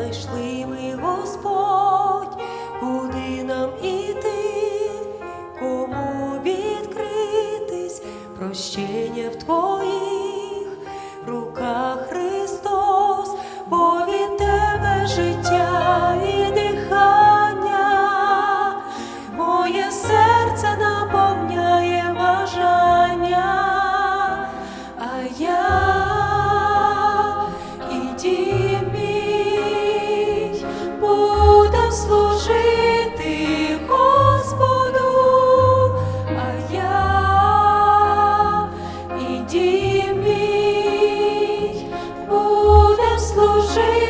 знайшли ми Господа. служи.